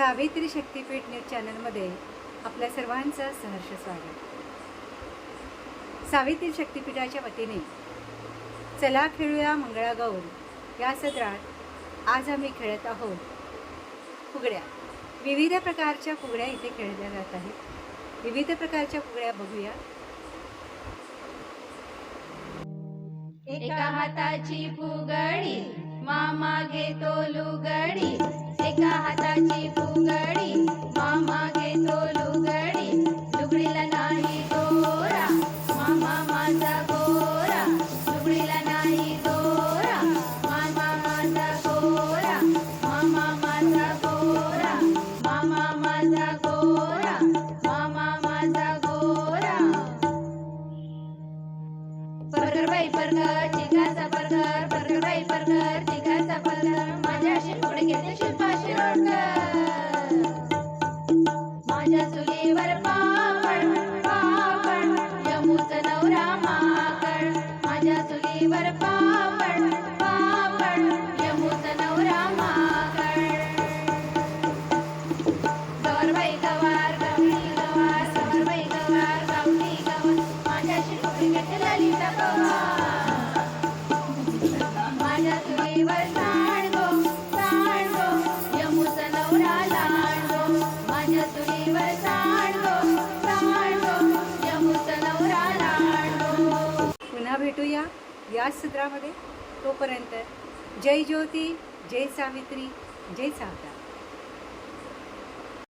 सावित्री शक्तीपीठ news चॅनलमध्ये आपल्या सर्वांचं सहर्ष स्वागत. सावित्री शक्तीपीठाच्या वतीने चला खेळूया मंगळागौर. या सत्रात आज आम्ही खेळत आहोत फुगड्या. विविध प्रकारच्या फुगड्या इथे खेळल्या जात आहेत. विविध प्रकारच्या फुगड्या बघूया. एका हाताची फुगडी मामा घेतो लुगडी. एका हाताची फुगडी बाई बर्गर चिकाचा बर्गर बर्गर बाई बर्गर चिकाचा बर्गर माझ्याशी पुढे घेते शिल्पा शिरोडकर. माझ्या चुलीवर पापड पापड यमूच नवरा माकड. माझ्या चुलीवर पापड पापड यमूच नवरा माकड. भेटूया याच सत्रामध्ये. तोपर्यंत जय ज्योती जय सावित्री जय सावता